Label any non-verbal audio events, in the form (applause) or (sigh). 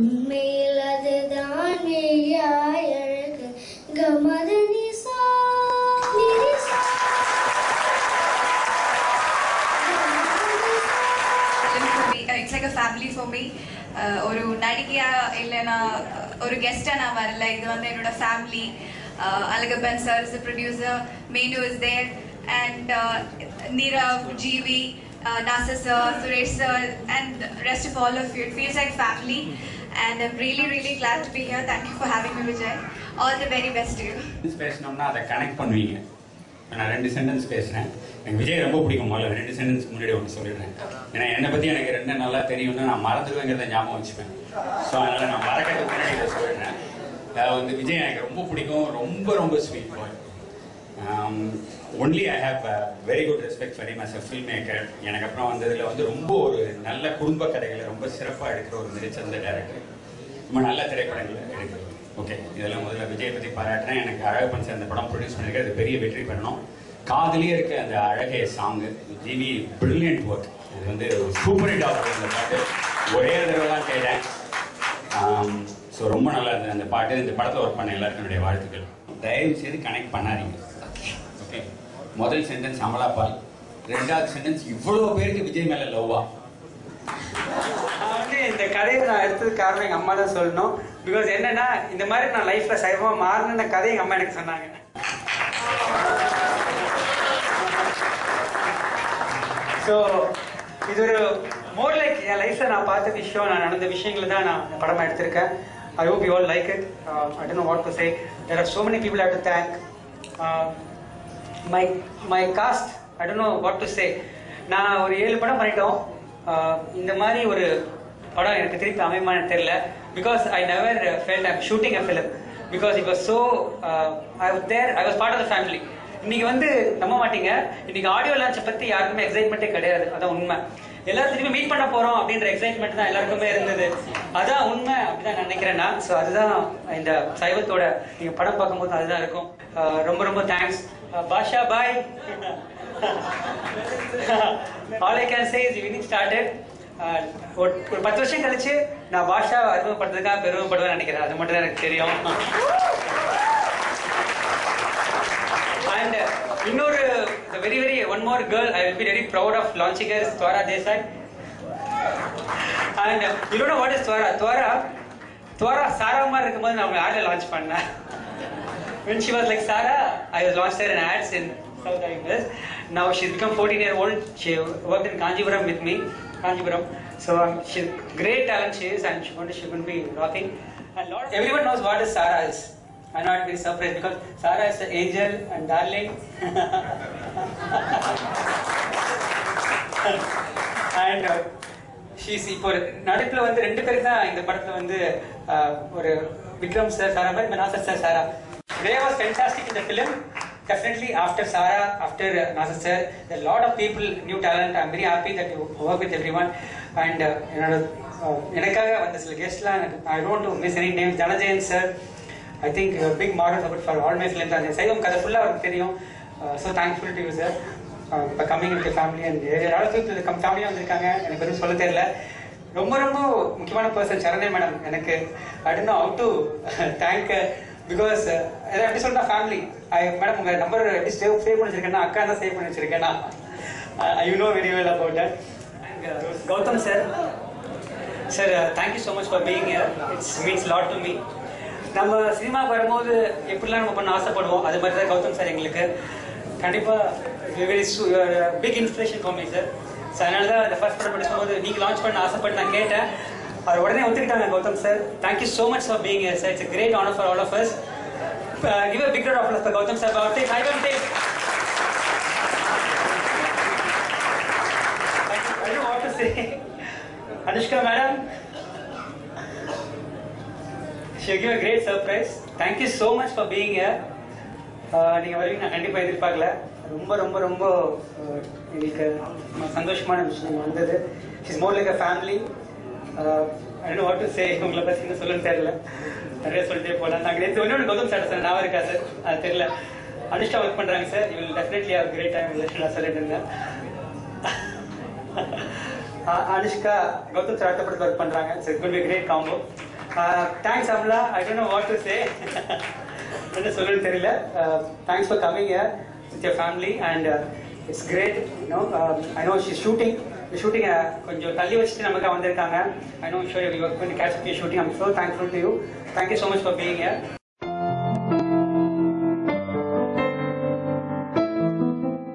நம்மேல் அதுதான் மெய்யாய் அழகு கமது நிசா it's like a family for me ஒரு நடிகையா இல்லைன்னா ஒரு கெஸ்டா நான் வரல இது வந்து என்னோட family Alagappan sir is producer Meenu is there and Nirav GV Uh, Nasir sir, Suresh sir, and rest of all of you. It feels like family, and I'm really, really glad to be here. Thank you for having me, Vijay. All the very best to you. Sentence பேசினோம்னா அதை connect பண்ணுவீங்க நான் ரெண்டு sentence பேசுறேன் எனக்கு விஜய் ரொம்ப பிடிக்கும் முதல்ல ரெண்டு சென்டென்ஸ் முன்னாடி ஒன்று சொல்லிடுறேன் ஏன்னா என்னை பற்றி எனக்கு ரெண்டு நல்லா தெரியும்னு நான் மறந்துடுவேங்கிறத ஞாபகம் வச்சுப்பேன் ஸோ அதனால் நான் மறக்கிறதுக்கு முன்னாடி இதை சொல்லிடுறேன் அதாவது வந்து விஜய் எனக்கு ரொம்ப பிடிக்கும் ரொம்ப ரொம்ப sweet boy Um, only I have very good respect respect for him as a maker எனக்கு அப்புறம் வந்ததில் வந்து ரொம்ப ஒரு நல்ல குடும்ப கதைகளை ரொம்ப சிறப்பாக எடுக்கிற ஒரு மிகச்சிறந்த டேரக்டர் ரொம்ப நல்ல திரைப்படங்கள் எடுக்கிறது. ஓகே இதெல்லாம் முதல்ல விஜய் பற்றி பாராட்டுறேன். எனக்கு அழகப்பன் சார் அந்த படம் ப்ரொடியூஸ் பண்ணிருக்கேன் அது பெரிய வெற்றி பண்ணணும் காதலியே இருக்க அந்த அழகே சாங்கு ஜிவி பிரில்லியன்ட் ஒர்க் இது வந்து சூப்பர் ஹிட் ஆகுது இந்த பாட்டு. ஒரே தடவை தான் கேட்டேன். Um, ஸோ ரொம்ப நல்லா இருந்தது அந்த பாட்டு. இந்த படத்தில் ஒர்க் பண்ண எல்லாருக்கும் என்னுடைய வாழ்த்துக்கள். தயவு செய்து கனெக்ட் பண்ணாதீங்க. முதல் சென்டென்ஸ் அமலா பால் ரெண்டாவது சென்டென்ஸ் இவ்வளோ பேருக்கு விஜய் மேலே லவ்வா? வந்து இந்த கதையை நான் எடுத்ததுக்கு காரணம் எங்க அம்மா தான் சொல்லணும். பிகாஸ் என்னன்னா இந்த மாதிரி நான் லைஃப்ல சைவமா மாறின கதை எங்க அம்மா எனக்கு சொன்னாங்க. ஸோ இது ஒரு மோர் லைக் என் லைஃப்ல நான் பார்த்த விஷயம் நான் நடந்த விஷயங்களை தான் நான் இந்த படமா எடுத்திருக்கேன். I hope you all like it I don't what to say there are so many people have to thank my my cast I don't know what to say நான் ஒரு ஏழு படம் பண்ணிட்டோம். இந்த மாதிரி ஒரு படம் எனக்கு திருப்பி அமையமான தெரியல. Because I never felt I'm shooting a film because it was so I was there I was part of the family இன்னைக்கு வந்து நம்ப மாட்டீங்க. இன்னைக்கு ஆடியோ லான்ச்சை பற்றி யாருக்குமே எக்ஸைட்மெண்ட்டே கிடையாது. அதான் உண்மை. எல்லாரும் திரும்பி மீட் பண்ண போறோம் அப்படின்ற எக்ஸைட்மெண்ட் தான் எல்லாருக்குமே இருந்தது. அதான் உண்மை அப்படிதான் நான் நினைக்கிறேன் நான் ஸோ அதுதான் இந்த சைவத்தோட நீங்க படம் பார்க்கும்போது அதுதான் இருக்கும். ரொம்ப ரொம்ப thanks Basha bhai all I can say is winning started ஒரு ஒரு பத்து வருஷம் கழிச்சு நான் பாஷா அறிமுகப்படுறதுக்காக பெருமைப்படுவேன் நினைக்கிறேன். அது மட்டும் தான் எனக்கு தெரியும். And uh, you know, uh, very, very, one more girl, I will be very proud of launching her, Swara Desai. And uh, you don't know what is Swara? Swara, Swara Sarama recommended our ad launch panna. When she was like Sara, I was launched her in ads in South Africa. Now she's become 14 year old. She worked in Kanjipuram with me, Kanjipuram. So um, she's great talent she is, and she's going to, be rocking. And Lord, everyone knows what is Sara is. I'm not very surprised because Sarah is an angel and darling. (laughs) and uh, she's இப்போ நடிப்புல வந்து ரெண்டு பேரும் தான் இந்த படத்துல வந்து uh, ஒரு விக்ரம் சார் சாரா மாதிரி Nassar sir Sara they was fantastic இந்த film definitely after Sara after Nassar sir the lot of people new talent I'm very happy that you work with everyone and என்னோட uh, எனக்காக வந்த சில கெஸ்ட்லாம் எனக்கு I don't miss any name Dhananjayan sir I think big model support for all my film தான் சைவம் கதை ஃபுல்லாக அவருக்கு தெரியும். So thankful to you sir இப்போ கம்மிங் வித் ஃபேமிலி அண்ட் யாராவது கம் ஃபேமிலியாக வந்திருக்காங்க எனக்கு எதுவும் சொல்ல தெரியல. ரொம்ப ரொம்ப முக்கியமான பர்சன் சரணே மேடம் எனக்கு I don't know how to thank because எதாவது எப்படி சொல்றா ஃபேமிலி ஐ மேடம் உங்கள் நம்பர் எப்படி சேவ் சேவ் பண்ணி வச்சிருக்கேன்னா அக்கா தான் சேவ் பண்ணி வச்சிருக்கேன்னா you know very well about Gautham sir sir thank you so much for being here it's means lot to me நம்ம சினிமா வரும்போது எப்படிலாம் நம்ம பண்ண ஆசைப்படுவோம் அது மாதிரி தான் கௌதம் சார் எங்களுக்கு. கண்டிப்பாக very big inspiration for me sir so அதனால தான் இந்த ஃபர்ஸ்ட் படம் படிக்கும்போது நீங்கள் லான்ச் பண்ண ஆசைப்பட்டு நான் கேட்டேன். அவர் உடனே ஒத்துக்கிட்டாங்க Gautham sir thank you so much for being sir it's great honour for all of us give a big round of for Gautham sir our take I will take I don't to say. (laughs) Anushka madam, she give a great surprise Thank so much much for being நீங்கள் Uh, நீங்க நான் கண்டிப்பா எதிர்பார்க்கல. ரொம்ப ரொம்ப ரொம்ப எங்களுக்கு சந்தோஷமான விஷயம் வந்தது. Is more like a family I what to say உங்களை பத்தி என்ன சொல்லணும்னு தெரியல. நிறைய சொல்லிட்டே போகலாம் நாங்கள் நேற்று ஒன்று கௌதம் சார் சார் நான் இருக்கா சார் அது தெரியல. அனுஷ்கா ஒர்க் பண்றாங்க sir you definitely have great time நான் சொல்லிட்டு இருந்தேன். (laughs) அனுஷ்கா கௌதம் சார் அடுத்த படத்தில் ஒர்க் பண்றாங்க. Sir could be great combo thanks Amala I don't know what to say என்ன சொல்லுன்னு தெரியல. Thanks for coming here with your family and it's great you know I know she shooting shooting கொஞ்சம் தள்ளி வச்சுட்டு நமக்கு வந்திருக்காங்க. I know sure you work பண்ணி catch shooting I'm so thankful to you thank you so much for being